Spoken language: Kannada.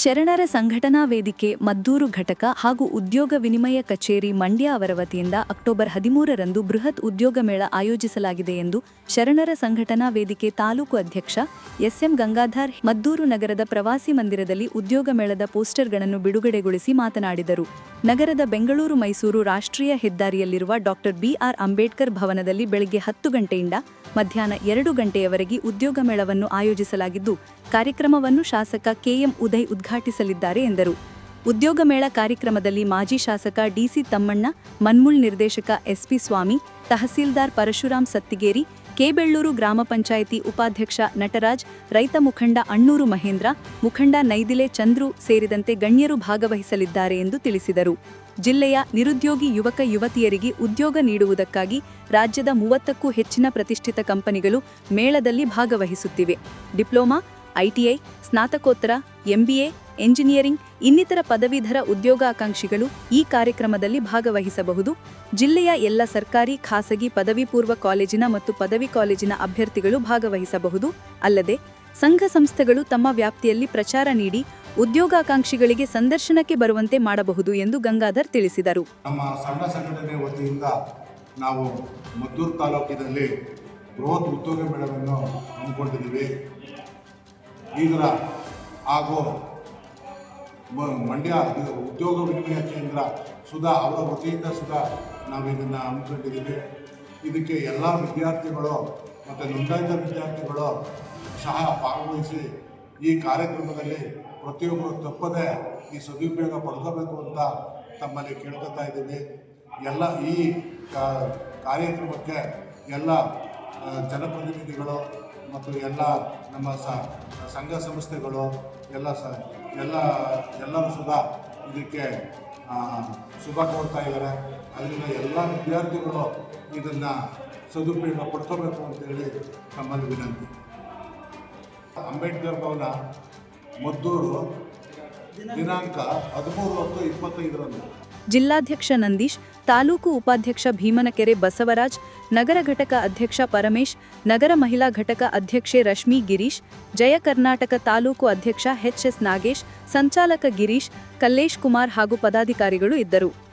ಶರಣರ ಸಂಘಟನಾ ವೇದಿಕೆ ಮದ್ದೂರು ಘಟಕ ಹಾಗೂ ಉದ್ಯೋಗ ವಿನಿಮಯ ಕಚೇರಿ ಮಂಡ್ಯ ಅವರ ವತಿಯಿಂದ ಅಕ್ಟೋಬರ್ ಹದಿಮೂರರಂದು ಬೃಹತ್ ಉದ್ಯೋಗ ಮೇಳ ಆಯೋಜಿಸಲಾಗಿದೆ ಎಂದು ಶರಣರ ಸಂಘಟನಾ ವೇದಿಕೆ ತಾಲೂಕು ಅಧ್ಯಕ್ಷ ಎಸ್ಎಂ ಗಂಗಾಧರ್ ಮದ್ದೂರು ನಗರದ ಪ್ರವಾಸಿ ಮಂದಿರದಲ್ಲಿ ಉದ್ಯೋಗ ಮೇಳದ ಪೋಸ್ಟರ್ಗಳನ್ನು ಬಿಡುಗಡೆಗೊಳಿಸಿ ಮಾತನಾಡಿದರು. ನಗರದ ಬೆಂಗಳೂರು ಮೈಸೂರು ರಾಷ್ಟ್ರೀಯ ಹೆದ್ದಾರಿಯಲ್ಲಿರುವ ಡಾಕ್ಟರ್ ಬಿಆರ್ ಅಂಬೇಡ್ಕರ್ ಭವನದಲ್ಲಿ ಬೆಳಗ್ಗೆ ಹತ್ತು ಗಂಟೆಯಿಂದ ಮಧ್ಯಾಹ್ನ ಎರಡು ಗಂಟೆಯವರೆಗೆ ಉದ್ಯೋಗ ಮೇಳವನ್ನು ಆಯೋಜಿಸಲಾಗಿದ್ದು, ಕಾರ್ಯಕ್ರಮವನ್ನು ಶಾಸಕ ಕೆಎಂ ಉದಯ್ ಉದ್ಘಾಟಿಸಲಿದ್ದಾರೆ ಎಂದರು. ಉದ್ಯೋಗ ಮೇಳ ಕಾರ್ಯಕ್ರಮದಲ್ಲಿ ಮಾಜಿ ಶಾಸಕ ಡಿಸಿ ತಮ್ಮಣ್ಣ, ಮನ್ಮುಳ್ ನಿರ್ದೇಶಕ ಎಸ್ಪಿ ಸ್ವಾಮಿ, ತಹಸೀಲ್ದಾರ್ ಪರಶುರಾಮ್ ಸತ್ತಿಗೇರಿ ಕೆಬೆಳ್ಳೂರು ಗ್ರಾಮ ಪಂಚಾಯಿತಿ ಉಪಾಧ್ಯಕ್ಷ ನಟರಾಜ್, ರೈತ ಮುಖಂಡ ಅಣ್ಣೂರು ಮಹೇಂದ್ರ, ಮುಖಂಡ ನೈದಿಲೆ ಚಂದ್ರು ಸೇರಿದಂತೆ ಗಣ್ಯರು ಭಾಗವಹಿಸಲಿದ್ದಾರೆ ಎಂದು ತಿಳಿಸಿದರು. ಜಿಲ್ಲೆಯ ನಿರುದ್ಯೋಗಿ ಯುವಕ ಯುವತಿಯರಿಗೆ ಉದ್ಯೋಗ ನೀಡುವುದಕ್ಕಾಗಿ ರಾಜ್ಯದ ಮೂವತ್ತಕ್ಕೂ ಹೆಚ್ಚಿನ ಪ್ರತಿಷ್ಠಿತ ಕಂಪನಿಗಳು ಮೇಳದಲ್ಲಿ ಭಾಗವಹಿಸುತ್ತಿವೆ. ಡಿಪ್ಲೊಮಾ, ಐಟಿಐ, ಸ್ನಾತಕೋತ್ತರ, ಎಂಬಿಎ ಎಂಜಿನಿಯರಿಂಗ್, ಇನ್ನಿತರ ಪದವೀಧರ ಉದ್ಯೋಗಾಕಾಂಕ್ಷಿಗಳು ಈ ಕಾರ್ಯಕ್ರಮದಲ್ಲಿ ಭಾಗವಹಿಸಬಹುದು. ಜಿಲ್ಲೆಯ ಎಲ್ಲ ಸರ್ಕಾರಿ, ಖಾಸಗಿ ಪದವಿ ಪೂರ್ವ ಕಾಲೇಜಿನ ಮತ್ತು ಪದವಿ ಕಾಲೇಜಿನ ಅಭ್ಯರ್ಥಿಗಳು ಭಾಗವಹಿಸಬಹುದು. ಅಲ್ಲದೆ, ಸಂಘ ಸಂಸ್ಥೆಗಳು ತಮ್ಮ ವ್ಯಾಪ್ತಿಯಲ್ಲಿ ಪ್ರಚಾರ ನೀಡಿ ಉದ್ಯೋಗಾಕಾಂಕ್ಷಿಗಳಿಗೆ ಸಂದರ್ಶನಕ್ಕೆ ಬರುವಂತೆ ಮಾಡಬಹುದು ಎಂದು ಗಂಗಾಧರ್ ತಿಳಿಸಿದರು. ನಮ್ಮ ಸಣ್ಣ ಸಂಘಟನೆ ವತಿಯಿಂದ ನಾವು ಮದ್ದೂರು ತಾಲೂಕಿನಲ್ಲಿ ಬೃಹತ್ ಉದ್ಯೋಗ ಮೇಳವನ್ನು ಹಮ್ಮಿಕೊಂಡಿದ್ದೀವಿ. ಈಗ ಹಾಗೂ ಮಂಡ್ಯ ಉದ್ಯೋಗ ವಿನಿಮಯ ಕೇಂದ್ರ ಸುಧಾ, ಅವರ ವತಿಯಿಂದ ಸುಧಾ ನಾವು ಇದನ್ನು ಹಮ್ಮಿಕೊಂಡಿದ್ದೀವಿ ಇದಕ್ಕೆ ಎಲ್ಲ ವಿದ್ಯಾರ್ಥಿಗಳು ಮತ್ತು ನೋಂದಾಯಿತ ವಿದ್ಯಾರ್ಥಿಗಳು ಸಹ ಭಾಗವಹಿಸಿ ಈ ಕಾರ್ಯಕ್ರಮದಲ್ಲಿ ಪ್ರತಿಯೊಬ್ಬರು ತಪ್ಪದೆ ಈ ಸದುಪಯೋಗ ಪಡ್ಕೋಬೇಕು ಅಂತ ತಮ್ಮಲ್ಲಿ ಕೇಳ್ಕೊತಾ ಇದ್ದೀವಿ. ಎಲ್ಲ ಈ ಕಾರ್ಯಕ್ರಮಕ್ಕೆ ಎಲ್ಲ ಜನಪ್ರತಿನಿಧಿಗಳು ಮತ್ತು ಎಲ್ಲ ನಮ್ಮ ಸಂಘ ಸಂಸ್ಥೆಗಳು ಎಲ್ಲ ಸ, ಎಲ್ಲ, ಎಲ್ಲರೂ ಸುಧಾ ಇದಕ್ಕೆ ಶುಭ ಕೊಡ್ತಾ ಇದ್ದಾರೆ. ಅದರಿಂದ ಎಲ್ಲ ವಿದ್ಯಾರ್ಥಿಗಳು ಇದನ್ನು ಸದುಪಯೋಗ ಪಡ್ಕೋಬೇಕು ಅಂತೇಳಿ ನಮ್ಮಲ್ಲಿ ವಿನಂತಿ. ಅಂಬೇಡ್ಕರ್ ಭವನ, ಮದ್ದೂರು, ದಿನಾಂಕ ಹದಿಮೂರು ಹತ್ತು ಇಪ್ಪತ್ತೈದರಂದು. ಜಿಲ್ಲಾಧ್ಯಕ್ಷ ನಂದೀಶ್, ತಾಲೂಕು ಉಪಾಧ್ಯಕ್ಷ ಭೀಮನಕೆರೆ ಬಸವರಾಜ್, ನಗರ ಘಟಕ ಅಧ್ಯಕ್ಷ ಪರಮೇಶ್, ನಗರ ಮಹಿಳಾ ಘಟಕ ಅಧ್ಯಕ್ಷೆ ರಶ್ಮಿ ಗಿರೀಶ್, ಜಯ ಕರ್ನಾಟಕ ತಾಲೂಕು ಅಧ್ಯಕ್ಷ ಎಚ್ಎಸ್ ನಾಗೇಶ್, ಸಂಚಾಲಕ ಗಿರೀಶ್, ಕಲ್ಲೇಶ್ ಕುಮಾರ್ ಹಾಗೂ ಪದಾಧಿಕಾರಿಗಳು ಇದ್ದರು.